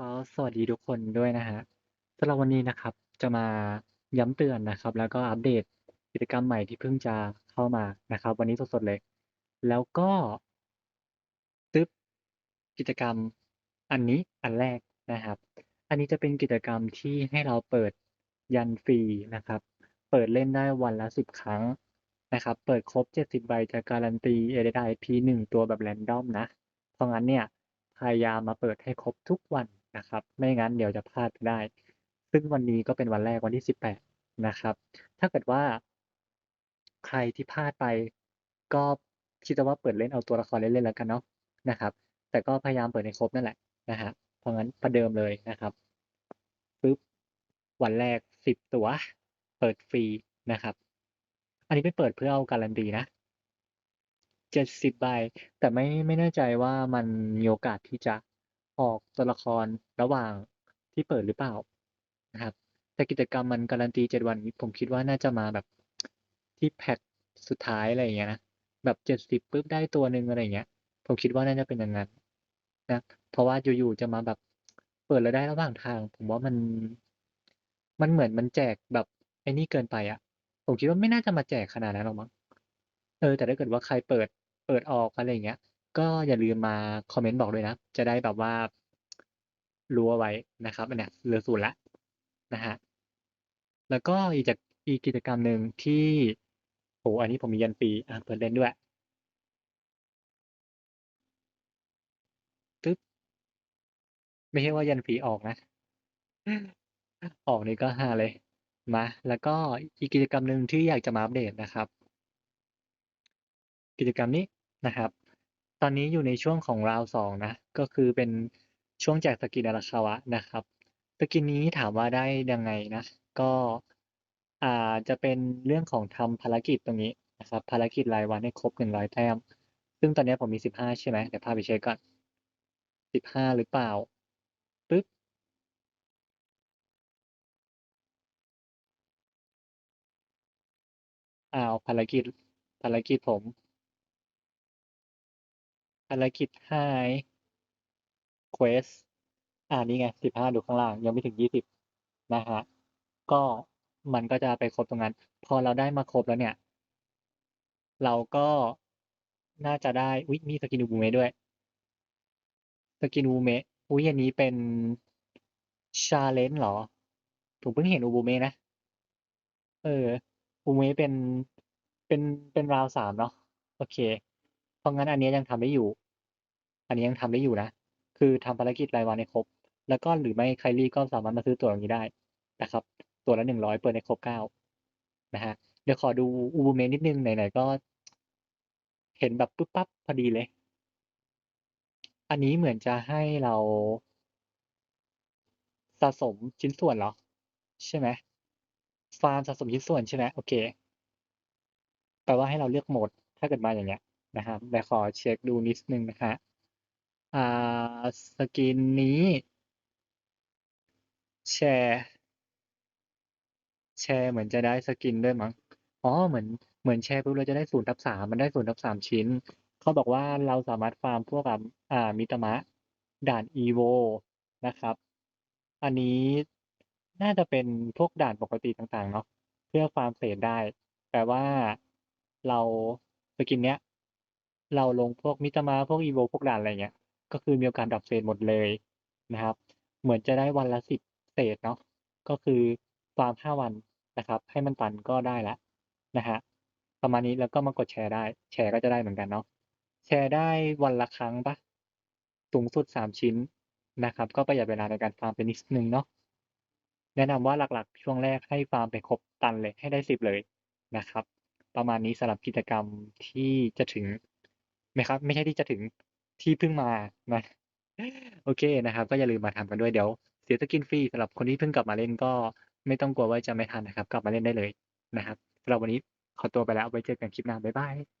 ก็สวัสดีทุกคนด้วยนะครับสำหรับวันนี้นะครับ จะมาย้ำเตือนนะครับ แล้วก็อัปเดตกิจกรรมใหม่ที่เพิ่งจะเข้ามานะครับ วันนี้สดๆเลย แล้วก็ตึ๊บกิจกรรมอันนี้อันแรกนะครับ อันนี้จะเป็นกิจกรรมที่ให้เราเปิดยันฟรีนะครับ เปิดเล่นได้วันละสิบครั้งนะครับ เปิดครบเจ็ดสิบใบจะการันตีเอเดไอพีหนึ่งตัวแบบแรนดอมนะ เพราะงั้นเนี่ยพยายามมาเปิดให้ครบทุกวัน นะครับ ไม่งั้นเดี๋ยวจะพลาดได้ ซึ่งวันนี้ก็เป็นวันแรกวันที่สิบแปดนะครับ ถ้าเกิดว่า ใครที่พลาดไป ก็คิดว่าเปิดเล่นเอาตัวละครเล่นๆแล้วกันเนาะนะครับ แต่ก็พยายามเปิดให้ครบนั่นแหละนะฮะเพราะงั้นประเดิมเลยนะครับปึ๊บวันแรกสิบตัว เปิดฟรีนะครับ อันนี้ไม่เปิดเพื่อเอาการันตีนะเจ็ดสิบใบแต่ไม่ไม่แน่ใจว่ามันมีโอกาสที่จะ ออกตัวละครระหว่างที่เปิดหรือเปล่านะครับ แต่กิจกรรมมันการันตีเจ็ดวันนี้ผมคิดว่าน่าจะมาแบบที่แพ็คสุดท้ายอะไรอย่างเงี้ยนะแบบเจ็ดสิบปุ๊บได้ตัวหนึ่งอะไรอย่างเงี้ย ผมคิดว่าน่าจะเป็นอย่างนั้นนะเพราะว่าอยู่ๆจะมาแบบเปิดแล้วได้ระหว่างทาง ผมว่ามัน มันเหมือนมันแจกแบบไอ้นี่เกินไปอะผมคิดว่าไม่น่าจะมาแจกขนาดนั้นหรอกมั้งเออแต่ถ้าเกิดว่าใครเปิดเปิดออกอะไรอย่างเงี้ย ก็อย่าลืมมาคอมเมนต์บอกด้วยนะ จะได้แบบว่ารู้เอาไว้นะครับอันเนี้ยเหลือศูนย์ละนะฮะแล้วก็อีกจากอีกกิจกรรมหนึ่งที่โอ้อันนี้ผมมียันฟรีอะเปิดเล่นด้วยตึ๊บไม่ใช่ว่ายันฟรีออกนะ ออกนี่ก็ฮาเลยมาแล้วก็อีกกิจกรรมหนึ่งที่อยากจะมาอัปเดตนะครับ กิจกรรมนี้นะครับ ตอนนี้อยู่ในช่วงของราวสองนะ ก็คือเป็นช่วงแจกสกินอาราคาวะนะครับ สกินนี้ถามว่าได้ยังไงนะ ก็อ่าจะเป็นเรื่องของทำภารกิจตรงนี้นะครับ ภารกิจรายวันให้ครบหนึ่งร้อยแต้ม ซึ่งตอนนี้ผมมีสิบห้าใช่ไหมเดี๋ยวพาไปเช็คก่อนสิบห้าหรือเปล่าปึ๊บอ้าวภารกิจภารกิจผม ภารกิจ High Quest อ่านี่ไงสิบห้าดูข้างล่าง ยังไม่ถึงยี่สิบนะฮะ ก็มันก็จะไปครบตรงนั้น พอเราได้มาครบแล้วเนี่ย เราก็น่าจะได้อุ๊ยมีสกินอูบูเมด้วย สกินอูบูเมอุ๊ยอันนี้เป็นชาเลนจ์เหรอ ผมเพิ่งเห็นอูบูเมนะ เอออูบูเมเป็นเป็นเป็นราวสามเนาะโอเค ราะงั้นอันนี้ยังทำได้อยู่ อันนี้ยังทำได้อยู่นะ คือทำภารกิจรายวันให้ครบ แล้วก็หรือไม่ใครรีก็สามารถมาซื้อตัวอย่างนี้ได้นะครับ ตัวละหนึ่งร้อยเปิดให้ครบเก้านะฮะ เดี๋ยวขอดูอูบูเมนิดนึงไหนๆก็ เห็นแบบปุ๊บปั๊บพอดีเลย อันนี้เหมือนจะให้เราสะสมชิ้นส่วนเหรอ ใช่ไหมฟาร์มสะสมชิ้นส่วนใช่ไหมโอเคแปลว่าให้เราเลือกโหมด ถ้าเกิดมาอย่างเงี้ย นะครับแต่ขอเช็คดูนิดนึงนะฮะอ่าสกินนี้ แชร์ แชร์เหมือนจะได้สกินด้วยมั้งอ๋อเหมือนเหมือนแชร์ปุ๊บเราจะได้ศูนย์ทับสามมันได้ศูนย์ทับสามชิ้น เขาบอกว่าเราสามารถฟาร์มพวกแบบอ่ามิตมะด่านอีโวนะครับ อันนี้น่าจะเป็นพวกด่านปกติต่างๆ เนาะเพื่อฟาร์มเศษได้แปลว่าเราสกินเนี้ย เราลงพวกมิตามะพวกอีโวพวกด่านอะไรเงี้ย ก็คือมีโอกาสดรอปเศษหมดเลยนะครับ เหมือนจะได้วันละสิบเศษเนาะก็คือฟาร์มห้าวันนะครับ ให้มันตันก็ได้ล้วนะฮะประมาณนี้แล้วก็มากดแชร์ได้ แชร์ก็จะได้เหมือนกันเนาะแชร์ได้วันละครั้งปะสูงสุดสามชิ้นนะครับ ก็ประหยัดเวลาในการฟาร์มไปนิดนึงเนาะแนะนำว่าหลักๆ ช่วงแรกให้ฟาร์มไปครบตันเลยให้ได้สิบเลยนะครับ ประมาณนี้สำหรับกิจกรรมที่จะถึง ไหมครับ ไม่ใช่ที่จะถึงที่เพิ่งมานะโอเคนะครับ ก็อย่าลืมมาทำกันด้วยเดี๋ยวเสียสกินฟรีสำหรับคนที่เพิ่งกลับมาเล่นก็ไม่ต้องกลัวว่าจะไม่ทันนะครับ กลับมาเล่นได้เลยนะครับสำหรับวันนี้ขอตัวไปแล้วไว้เจอกันคลิปหน้าบ๊ายบาย